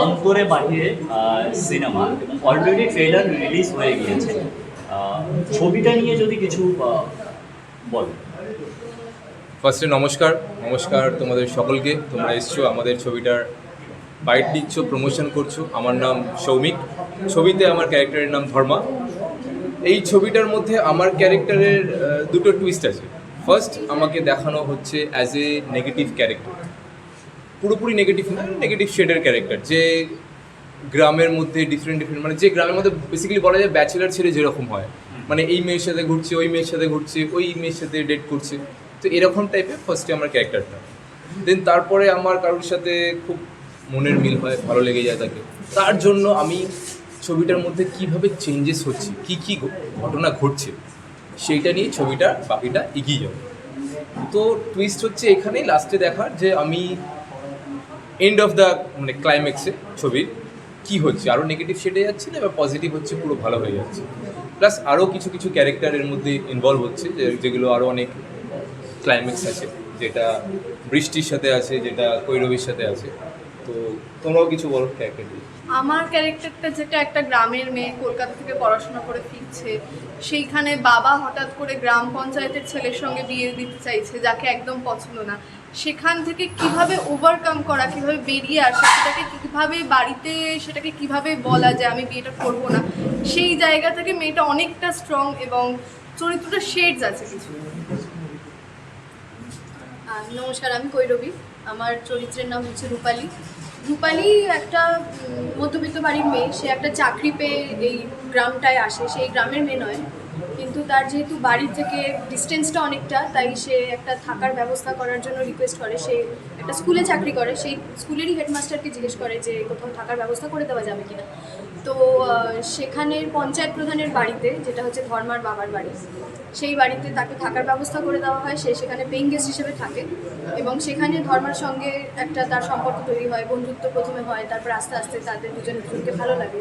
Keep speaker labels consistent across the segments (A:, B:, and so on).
A: অন্তরে বাহিরে সিনেমা এবং অলরেডি ট্রেলার রিলিজ হয়ে গিয়েছে। ছবিটা নিয়ে যদি কিছু বলো।
B: ফার্স্টে নমস্কার। নমস্কার তোমাদের সকলকে। তোমরা এসছো আমাদের ছবিটার বাইট দিচ্ছ প্রমোশন করছ। আমার নাম সৌমিক। ছবিতে আমার ক্যারেক্টারের নাম ধর্মা। এই ছবিটার মধ্যে আমার ক্যারেক্টারের দুটো টুইস্ট আছে। ফার্স্ট আমাকে দেখানো হচ্ছে অ্যাজ এ নেগেটিভ ক্যারেক্টার পুরোপুরি নেগেটিভ না নেগেটিভ শেডের ক্যারেক্টার যে গ্রামের মধ্যে ডিফারেন্ট ডিফারেন্ট মানে যে গ্রামের মধ্যে বেসিক্যালি বলা যায় ব্যাচেলার ছেড়ে যেরকম হয়। মানে এই মেয়ের সাথে ঘুরছে, ওই মেয়ের সাথে ঘুরছে, ওই মেয়ের সাথে ডেট করছে। তো এরকম টাইপের ফার্স্টে আমার ক্যারেক্টারটা দেন তারপরে আমার কারোর সাথে খুব মনের মিল হয়, ভালো লেগে যায় তাকে। তার জন্য আমি ছবিটার মধ্যে কীভাবে চেঞ্জেস হচ্ছে, কি কি ঘটনা ঘটছে, সেইটা নিয়ে ছবিটা, বাকিটা এগিয়ে যাবে। তো টুইস্ট হচ্ছে এখানেই লাস্টে দেখার যে আমি এন্ড অফ দ্য মানে ক্লাইম্যাক্সে ছবির কি হচ্ছে? আরও নেগেটিভ সেটে যাচ্ছে না, এবার পজিটিভ হচ্ছে, পুরো ভালো হয়ে যাচ্ছে? প্লাস আরও কিছু কিছু ক্যারেক্টার এর মধ্যে ইনভলভ হচ্ছে যেগুলো আরও অনেক ক্লাইম্যাক্স আছে, যেটা বৃষ্টির সাথে আছে, যেটা কৈরবীর সাথে আছে। তো তোমরাও কিছু বলো ক্যারেক্টার
C: আমার ক্যারেক্টারটা যেটা একটা গ্রামের মেয়ে কলকাতা থেকে পড়াশোনা করে ফিরছে, সেইখানে বাবা হঠাৎ করে গ্রাম পঞ্চায়েতের ছেলের সঙ্গে বিয়ে দিতে চাইছে, যাকে একদম পছন্দ না। সেখান থেকে কীভাবে ওভারকাম করা, কীভাবে বেরিয়ে আসা, সেটাকে কীভাবে বাড়িতে, সেটাকে কীভাবে বলা যে আমি বিয়েটা করব না, সেই জায়গা থেকে মেয়েটা অনেকটা স্ট্রং এবং চরিত্রটা শেডস আছে কিছু।
D: নমস্কার, আমি কৈরবী। আমার চরিত্রের নাম হচ্ছে রূপালী। রূপালী একটা মধ্যবিত্ত বাড়ির মেয়ে। সে একটা চাকরি পেয়ে এই গ্রামটায় আসে। সেই গ্রামের মেয়ে নয় তার যেহেতু বাড়ির থেকে ডিস্টেন্সটা অনেকটা, তাই সে একটা থাকার ব্যবস্থা করার জন্য রিকোয়েস্ট করে। সে একটা স্কুলে চাকরি করে, সেই স্কুলেরই হেডমাস্টারকে জিজ্ঞেস করে যে কোথাও থাকার ব্যবস্থা করে দেওয়া যাবে কিনা। তো সেখানের পঞ্চায়েত প্রধানের বাড়িতে, যেটা হচ্ছে ধর্মার বাবার বাড়ি, সেই বাড়িতে তাকে থাকার ব্যবস্থা করে দেওয়া হয়। সে সেখানে পেইং গেস্ট হিসেবে থাকে এবং সেখানে ধর্মার সঙ্গে একটা তার সম্পর্ক তৈরি হয়, বন্ধুত্ব প্রথমে হয়, তারপর আস্তে আস্তে তাদের দুজন দুজনকে ভালো লাগে।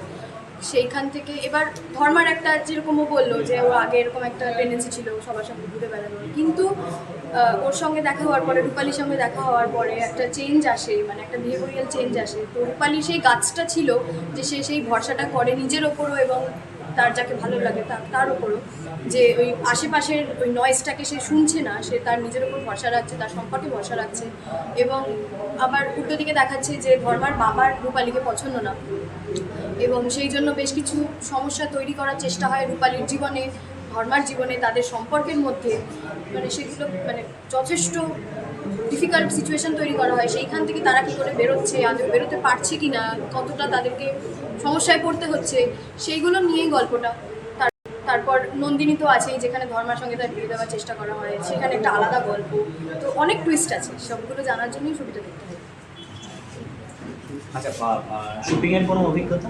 D: সেইখান থেকে এবার ধর্মার একটা যেরকম ও বলল যে ও আগে এরকম একটা টেন্ডেন্সি ছিল, সবার সঙ্গে ঘুরে বেড়ানোর। কিন্তু ওর সঙ্গে দেখা হওয়ার পরে, রূপালির সঙ্গে দেখা হওয়ার পরে একটা চেঞ্জ আসে মানে একটা বিহেভিয়ারিয়াল চেঞ্জ আসে। তো রূপালি সেই গাছটা ছিল যে সে সেই ভরসাটা করে নিজের ওপরও এবং তার যাকে ভালো লাগে তার তার ওপরও। যে ওই আশেপাশের ওই নয়েজটাকে সে শুনছে না, সে তার নিজের ওপর ভরসা রাখছে, তার সম্পর্কে ভরসা রাখছে এবং আবার উল্টো দিকে দেখাচ্ছে যে ধর্মার বাবার রূপালীকে পছন্দ না। এবং সেই জন্য বেশ কিছু সমস্যা তৈরি করার চেষ্টা হয় রূপালীর জীবনে, ধর্মার জীবনে, তাদের সম্পর্কের মধ্যে। মানে সেগুলো মানে যথেষ্ট ডিফিকাল্ট সিচুয়েশন তৈরি করা হয়। সেইখান থেকে তারা কী করে বেরোচ্ছে, আদৌ বেরোতে পারছে কি না কতটা তাদেরকে সমস্যায় পড়তে হচ্ছে, সেইগুলো নিয়েই গল্পটা। তারপর নন্দিনী তো আছেই যেখানে ধর্মার সঙ্গে তার বিয়ে দেওয়ার চেষ্টা করা হয় সেখানে একটা আলাদা গল্প। তো অনেক টুইস্ট আছে সবগুলো জানার জন্যই ছবিটা দেখতে হবে
A: আচ্ছা শুটিংয়ের কোনো অভিজ্ঞতা?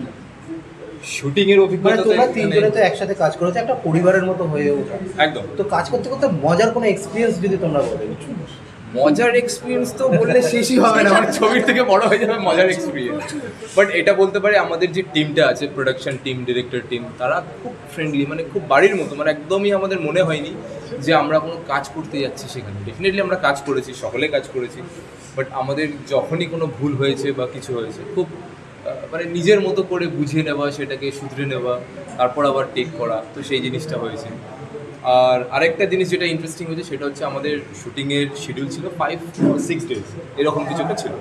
B: শুটিং এর
E: মানে
B: অভিজ্ঞতা
E: তোমরা তিনজনে তো একসাথে কাজ করেছ একটা পরিবারের মতো হয়ে ওঠা।
B: একদম।
E: তো কাজ করতে করতে মজার কোনো এক্সপিরিয়েন্স যদি তোমরা বলো।
B: মজার এক্সপিরিয়েন্স তো বললে শেষই হবে না মানে ছবির থেকে বড় হয়ে যাবে মজার এক্সপিরিয়েন্স বাট এটা বলতে পারি আমাদের যে টিমটা আছে প্রোডাকশন টিম ডিরেক্টর টিম তারা খুব ফ্রেন্ডলি মানে খুব বাড়ির মতো মানে একদমই আমাদের মনে হয়নি যে আমরা কোনো কাজ করতে যাচ্ছি সেখানে। ডেফিনেটলি আমরা কাজ করেছি, সকলে কাজ করেছি বাট আমাদের যখনই কোনো ভুল হয়েছে বা কিছু হয়েছে, খুব মানে নিজের মতো করে বুঝিয়ে নেওয়া, সেটাকে শুধরে নেওয়া, তারপর আবার টেক করা, তো সেই জিনিসটা হয়েছে। আর আরেকটা জিনিস যেটা ইন্টারেস্টিং হয়েছে, সেটা হচ্ছে আমাদের শুটিংয়ের শিডিউল ছিল ফাইভ সিক্স ডেজ এরকম কিছু একটা ছিল।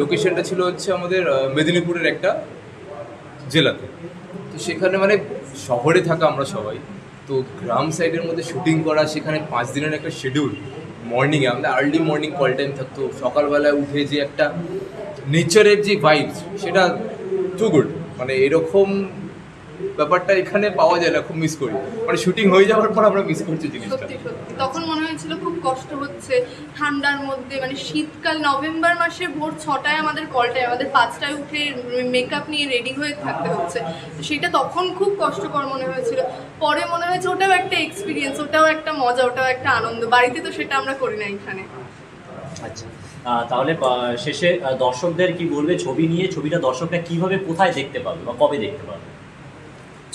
B: লোকেশনটা ছিল হচ্ছে আমাদের মেদিনীপুরের একটা জেলাতে। তো সেখানে মানে শহরে থাকা আমরা সবাই। তো গ্রাম সাইডের মধ্যে শুটিং করা, সেখানে পাঁচ দিনের একটা শিডিউল মর্নিংয়ে আমাদের আর্লি মর্নিং কল টাইম থাকতো। সকালবেলায় উঠে যে একটা নেচারের যে ভাইবস সেটা টু গুড মানে এরকম ব্যাপারটা এখানে পাওয়া যায় না খুব মিস করি। মানে শুটিং হয়ে যাওয়ার পর আমরা মিস করছি জিনিসটা।
C: সত্যি সত্যি। তখন মনে হয়েছিল খুব কষ্ট হচ্ছে ঠান্ডার মধ্যে মানে শীতকাল নভেম্বর মাসে ভোর ছটায় আমাদের কলটায় আমাদের পাঁচটায় উঠে মেকআপ নিয়ে রেডি হয়ে থাকতে হচ্ছে। তো সেটা তখন খুব কষ্টকর মনে হয়েছিল। পরে মনে হয়েছে ওটাও একটা এক্সপিরিয়েন্স ওটাও একটা মজা ওটাও একটা আনন্দ। বাড়িতে তো সেটা আমরা করি না এখানে।
A: আচ্ছা। তাহলে শেষে দর্শকদের কি বলবে? ছবি নিয়ে ছবিটা দর্শকরা কীভাবে কোথায় দেখতে পাবে বা কবে দেখতে পাবে?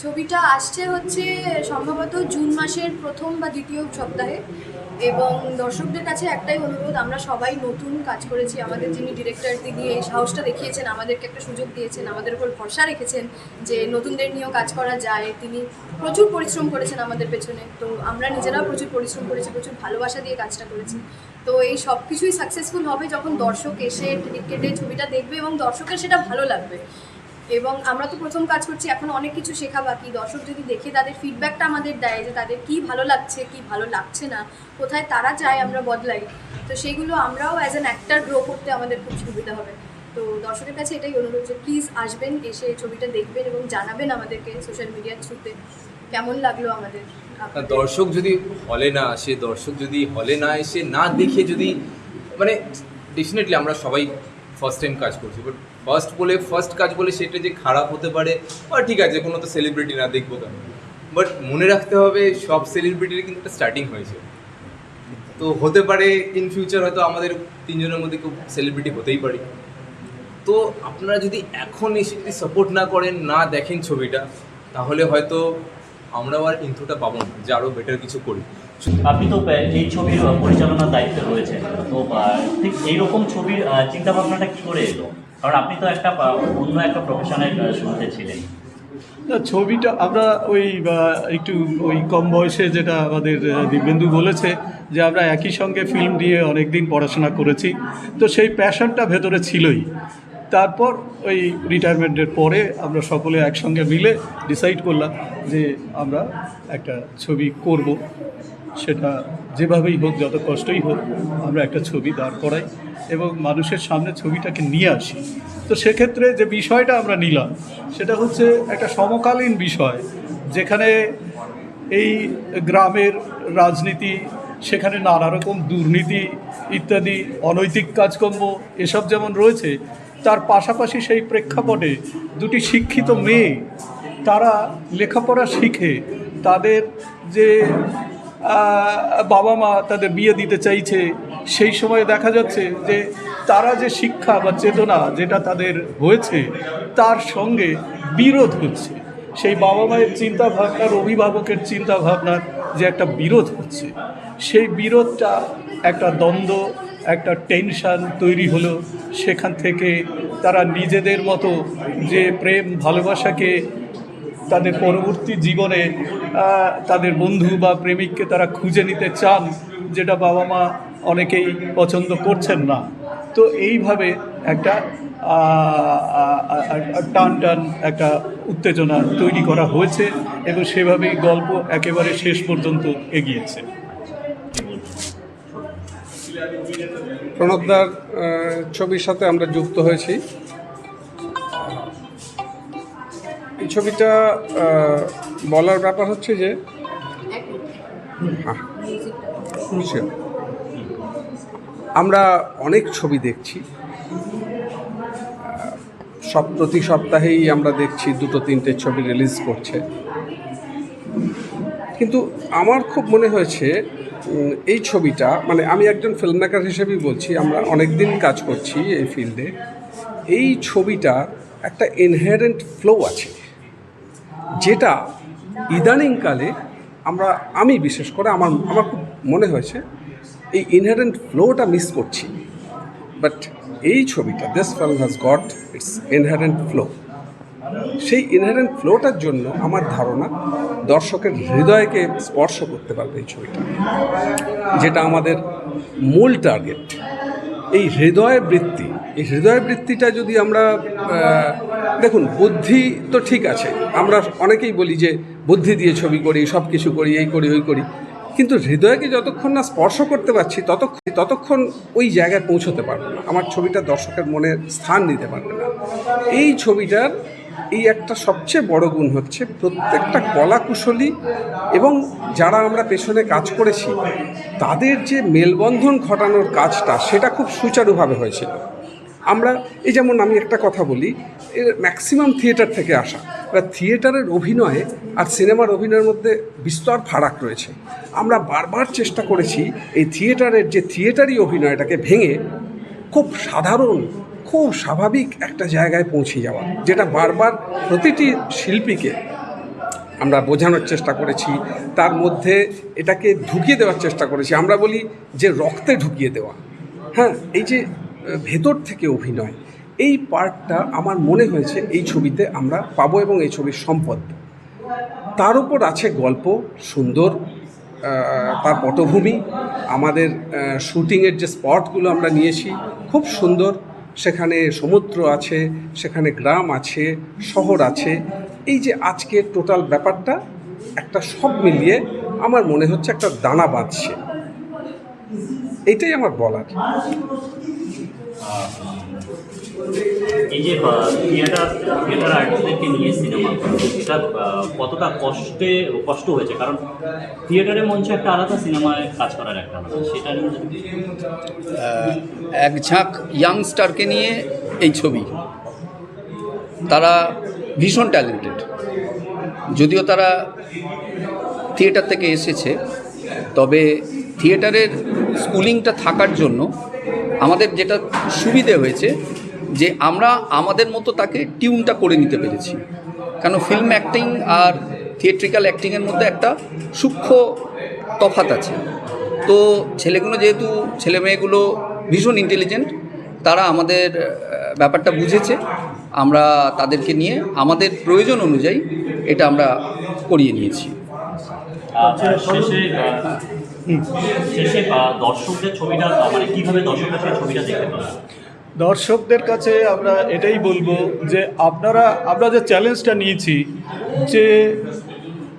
D: ছবিটা আসছে হচ্ছে সম্ভবত জুন মাসের প্রথম বা দ্বিতীয় সপ্তাহে এবং দর্শকদের কাছে একটাই অনুরোধ, আমরা সবাই নতুন কাজ করেছি। আমাদের যিনি ডিরেক্টর তিনি এই সাহসটা দেখিয়েছেন, আমাদেরকে একটা সুযোগ দিয়েছেন, আমাদের উপর ভরসা রেখেছেন যে নতুনদের নিয়েও কাজ করা যায়। তিনি প্রচুর পরিশ্রম করেছেন আমাদের পেছনে। তো আমরা নিজেরাও প্রচুর পরিশ্রম করেছি, প্রচুর ভালোবাসা দিয়ে কাজটা করেছি। তো এই সব কিছুই সাকসেসফুল হবে যখন দর্শক এসে টিকিট কেটে ছবিটা দেখবে এবং দর্শকের সেটা ভালো লাগবে। এবং আমরা তো প্রথম কাজ করছি, এখন অনেক কিছু শেখা বাকি। দর্শক যদি দেখে তাদের ফিডব্যাকটা আমাদের দেয় যে তাদের কি ভালো লাগছে, কি ভালো লাগছে না, কোথায় তারা চায় আমরা বদলাই। তো সেইগুলো আমরাও অ্যাজ অ্যান অ্যাক্টার গ্রো করতে আমাদের খুব সুবিধা হবে। তো দর্শকের কাছে এটাই অনুরোধ যে প্লিজ আসবেন, এসে ছবিটা দেখবেন এবং জানাবেন আমাদেরকে সোশ্যাল মিডিয়ার থ্রুতে কেমন লাগল আমাদের?
B: দর্শক যদি হলে না আসে, দর্শক যদি হলে না এসে না দেখে যদি মানে ডেফিনেটলি আমরা সবাই ফার্স্ট টাইম কাজ করছি বাট ফার্স্ট বলে ফার্স্ট কাজ বলে সেটা যে খারাপ হতে পারে, বা ঠিক আছে, কোনো তো সেলিব্রিটি না, দেখব কেন? বাট মনে রাখতে হবে, সব সেলিব্রিটির কিন্তু একটা স্টার্টিং হয়েছে। তো হতে পারে ইন ফিউচার হয়তো আমাদের তিনজনের মধ্যে কেউ সেলিব্রিটি হতেই পারে। তো আপনারা যদি এখন এসে যদি সাপোর্ট না করেন, না দেখেন ছবিটা, তাহলে হয়তো আমরাও আর ইন্থুটা পাবো না, যে আরও বেটার কিছু করি।
A: আপনি তো এই ছবির পরিচালনার দায়িত্বে রয়েছেন। তো ঠিক এইরকম ছবির চিন্তা ভাবনাটা কি করে এলো? কারণ আপনি তো একটা অন্য একটা প্রফেশনের শুরুতে ছিলেন।
F: ছবিটা, আমরা ওই একটু ওই কম বয়সে যেটা আমাদের দিব্যেন্দু বলেছে, যে আমরা একই সঙ্গে ফিল্ম দিয়ে অনেক দিন পড়াশোনা করেছি। তো সেই প্যাশনটা ভেতরে ছিলই। তারপর ওই রিটায়ারমেন্টের পরে আমরা সকলে একসঙ্গে মিলে ডিসাইড করলাম যে আমরা একটা ছবি করব। সেটা যেভাবেই হোক, যত কষ্টই হোক, আমরা একটা ছবি দাঁড় করাই এবং মানুষের সামনে ছবিটাকে নিয়ে আসি। তো সেক্ষেত্রে যে বিষয়টা আমরা নিলাম, সেটা হচ্ছে একটা সমকালীন বিষয়, যেখানে এই গ্রামের রাজনীতি, সেখানে নানা রকম দুর্নীতি ইত্যাদি, অনৈতিক কাজকর্ম, এসব যেমন রয়েছে, তার পাশাপাশি সেই প্রেক্ষাপটে দুটি শিক্ষিত মেয়ে, তারা লেখাপড়া শিখে তাদের যে বাবা মা তাদের বিয়ে দিতে চাইছে, সেই সময় দেখা যাচ্ছে যে তারা যে শিক্ষা বা চেতনা যেটা তাদের হয়েছে, তার সঙ্গে বিরোধ হচ্ছে। সেই বাবা মায়ের চিন্তা ভাবনার অভিভাবকের চিন্তা ভাবনার যে একটা বিরোধ হচ্ছে, সেই বিরোধটা একটা দ্বন্দ্ব, একটা টেনশান তৈরি হলো। সেখান থেকে তারা নিজেদের মতো যে প্রেম, ভালোবাসাকে তাদের পরবর্তী জীবনে তাদের বন্ধু বা প্রেমিককে তারা খুঁজে নিতে চান, যেটা বাবা মা অনেকেই পছন্দ করছেন না। তো এইভাবে একটা টান টান একটা উত্তেজনা তৈরি করা হয়েছে এবং সেভাবেই গল্প একেবারে শেষ পর্যন্ত এগিয়েছে।
G: প্রণবদার ছবির সাথে আমরা যুক্ত হয়েছি। এই ছবিটা বলার ব্যাপার হচ্ছে যে. আমরা অনেক ছবি দেখছি। সব প্রতি সপ্তাহেই আমরা দেখছি দুটো, তিনটে ছবি রিলিজ করছে। কিন্তু আমার খুব মনে হয়েছে এই ছবিটা মানে আমি একজন ফিল্ম মেকার হিসেবেই বলছি, আমরা অনেক দিন কাজ করছি এই ফিল্ডে এই ছবিটা একটা ইনহেরেন্ট ফ্লো আছে। যেটা ইদানিংকালে আমরা, আমি বিশেষ করে আমার আমার খুব মনে হয়েছে, এই ইনহেরেন্ট ফ্লোটা মিস করছি। বাট এই ছবিটা this film has got its inherent flow সেই ইনহেরেন্ট ফ্লোটার জন্য আমার ধারণা দর্শকের হৃদয়কে স্পর্শ করতে পারবে এই ছবিটা। যেটা আমাদের মূল টার্গেট এই হৃদয় বৃত্তি এই হৃদয় বৃত্তিটা যদি আমরা দেখুন, বুদ্ধি তো ঠিক আছে। আমরা অনেকেই বলি যে, বুদ্ধি দিয়ে ছবি করি সব কিছু করি, এই করি, ওই করি। কিন্তু হৃদয়কে যতক্ষণ না স্পর্শ করতে পারছি, ততক্ষণ ততক্ষণ ওই জায়গায় পৌঁছতে পারব না। আমার ছবিটা দর্শকের মনে স্থান নিতে পারবে না। এই ছবিটার এই একটা সবচেয়ে বড় গুণ হচ্ছে, প্রত্যেকটা কলাকুশলী এবং যারা আমরা পেছনে কাজ করেছি, তাদের যে মেলবন্ধন ঘটানোর কাজটা, সেটা খুব সুচারুভাবে হয়েছিল। আমরা, এই যেমন আমি একটা কথা বলি, এর ম্যাক্সিমাম থিয়েটার থেকে আসা। থিয়েটারের অভিনয়ে আর সিনেমার অভিনয়ের মধ্যে বিস্তর ফারাক রয়েছে। আমরা বারবার চেষ্টা করেছি এই থিয়েটারের যে থিয়েটারি অভিনয়টাকে ভেঙে খুব সাধারণ, খুব স্বাভাবিক একটা জায়গায় পৌঁছে যাওয়া, যেটা বারবার প্রতিটি শিল্পীকে আমরা বোঝানোর চেষ্টা করেছি। তার মধ্যে এটাকে ঢুকিয়ে দেওয়ার চেষ্টা করেছি। আমরা বলি যে রক্তে ঢুকিয়ে দেওয়া। হ্যাঁ এই যে ভেতর থেকে অভিনয়। এই পার্টটা আমার মনে হয়েছে এই ছবিতে আমরা পাবো এবং এই ছবির সম্পদ। তার উপর আছে গল্প, সুন্দর তার পটভূমি, আমাদের শুটিংয়ের যে স্পটগুলো আমরা নিয়েছি, খুব সুন্দর। সেখানে সমুদ্র আছে, সেখানে গ্রাম আছে, শহর আছে। এই যে আজকে টোটাল ব্যাপারটা, একটা সব মিলিয়ে আমার মনে হচ্ছে একটা দানা বাঁধছে। এইটাই আমার বলার।
A: এই যে থিয়েটার থিয়েটার আর্টিস্টদেরকে নিয়ে সিনেমা এটা কতটা কষ্টে, কষ্ট হয়েছে? কারণ থিয়েটারের মঞ্চে একটা আলাদা সিনেমায় কাজ করার একটা সেটা
H: এক ঝাঁক ইয়াংস্টারকে নিয়ে এই ছবি। তারা ভীষণ ট্যালেন্টেড যদিও তারা থিয়েটার থেকে এসেছে, তবে থিয়েটারের স্কুলিংটা থাকার জন্য আমাদের যেটা সুবিধে হয়েছে যে আমরা আমাদের মতো তাকে টিউনটা করে নিতে পেরেছি। কেন ফিল্ম অ্যাক্টিং আর থিয়েট্রিক্যাল অ্যাক্টিংয়ের মধ্যে একটা সূক্ষ্ম তফাত আছে। তো ছেলেগুলো যেহেতু ছেলে মেয়েগুলো ভীষণ ইন্টেলিজেন্ট তারা আমাদের ব্যাপারটা বুঝেছে। আমরা তাদেরকে নিয়ে আমাদের প্রয়োজন অনুযায়ী এটা আমরা করিয়ে নিয়েছি।
A: আহ, শেষে দর্শকদের ছবিটা মানে কীভাবে দর্শকরা সেই ছবিটা দেখতে পাবে?
F: দর্শকদের কাছে আমরা এটাই বলব যে আপনারা, আমরা যে চ্যালেঞ্জটা নিয়েছি যে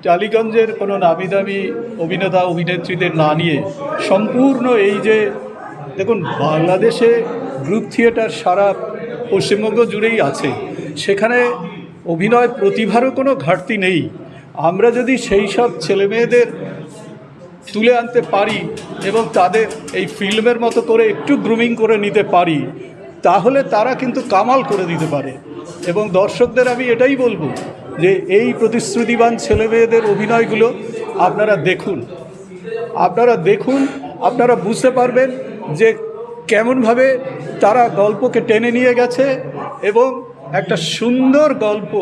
F: টালিগঞ্জের কোনো নামি দামি অভিনেতা, অভিনেত্রীদের না নিয়ে সম্পূর্ণ এই যে, দেখুন, বাংলাদেশে গ্রুপ থিয়েটার সারা পশ্চিমবঙ্গ জুড়েই আছে। সেখানে অভিনয় প্রতিভারও কোনো ঘাটতি নেই। আমরা যদি সেই সব ছেলেমেয়েদের তুলে আনতে পারি এবং তাদের এই ফিল্মের মতো করে একটু গ্রুমিং করে নিতে পারি, তাহলে তারা কিন্তু কামাল করে দিতে পারে। এবং দর্শকদের আমি এটাই বলব যে এই প্রতিশ্রুতিবান ছেলেমেয়েদের অভিনয়গুলো আপনারা দেখুন। আপনারা দেখুন, আপনারা বুঝতে পারবেন যে কেমনভাবে তারা গল্পকে টেনে নিয়ে গেছে এবং একটা সুন্দর গল্প